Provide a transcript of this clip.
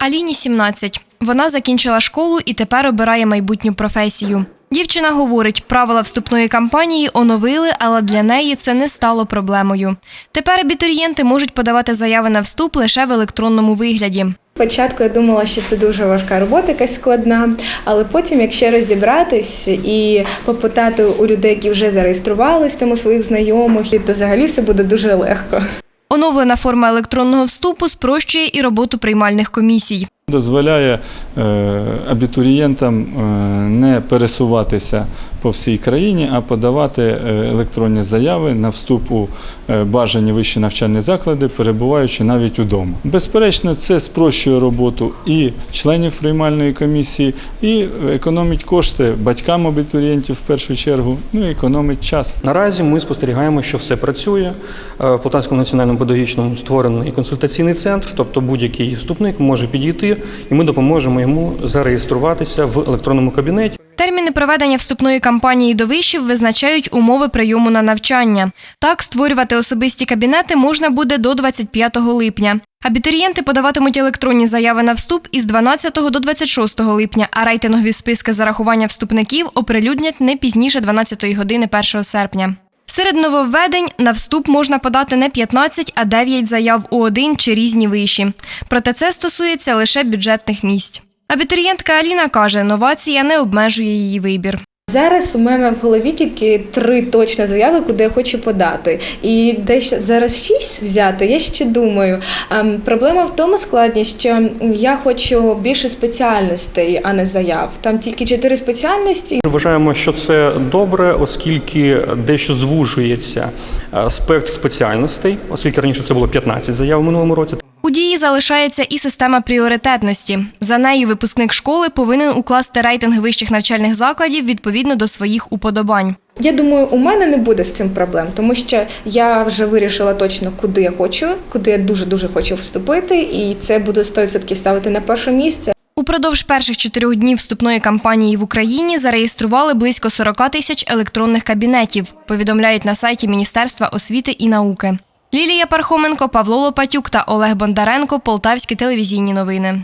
Аліні 17. Вона закінчила школу і тепер обирає майбутню професію. Дівчина говорить, правила вступної кампанії оновили, але для неї це не стало проблемою. Тепер абітурієнти можуть подавати заяви на вступ лише в електронному вигляді. Спочатку я думала, що це дуже важка робота, якась складна, але потім, якщо розібратись і попитати у людей, які вже зареєструвались там у своїх знайомих, то взагалі все буде дуже легко. Оновлена форма електронного вступу спрощує і роботу приймальних комісій. Дозволяє е, абітурієнтам е, не пересуватися по всій країні, а подавати е, електронні заяви на вступ у бажані вищі навчальні заклади, перебуваючи навіть удома. Безперечно, це спрощує роботу і членів приймальної комісії, і економить кошти батькам абітурієнтів в першу чергу, ну і економить час. Наразі ми спостерігаємо, що все працює. В Полтавському національному педагогічному створений консультаційний центр, тобто будь-який вступник може підійти, і ми допоможемо йому зареєструватися в електронному кабінеті. Терміни проведення вступної кампанії до вишів визначають умови прийому на навчання. Так, створювати особисті кабінети можна буде до 25 липня. Абітурієнти подаватимуть електронні заяви на вступ із 12 до 26 липня, а рейтингові списки зарахування вступників оприлюднять не пізніше 12 години 1 серпня. Серед нововведень на вступ можна подати не 15, а 9 заяв у один чи різні виші. Проте це стосується лише бюджетних місць. Абітурієнтка Аліна каже, новація не обмежує її вибір. Зараз у мене в голові тільки три точно заяви, куди я хочу подати. І десь зараз шість взяти, я ще думаю. Ем, Проблема в тому складність, що я хочу більше спеціальностей, а не заяв. Там тільки чотири спеціальності, Вважаємо, що це добре, оскільки дещо звужується е, спектр спеціальностей, оскільки раніше це було 15 заяв в минулому році. У дії залишається і система пріоритетності. За нею випускник школи повинен укласти рейтинг вищих навчальних закладів відповідно до своїх уподобань. Я думаю, у мене не буде з цим проблем, тому що я вже вирішила точно, куди я хочу, куди я дуже дуже хочу вступити, і це буду 100% ставити на перше місце. Упродовж перших чотирьох днів вступної кампанії в Україні зареєстрували близько 40 тисяч електронних кабінетів. Повідомляють на сайті Міністерства освіти і науки. Лілія Пархоменко, Павло Лопатюк та Олег Бондаренко. Полтавські телевізійні новини.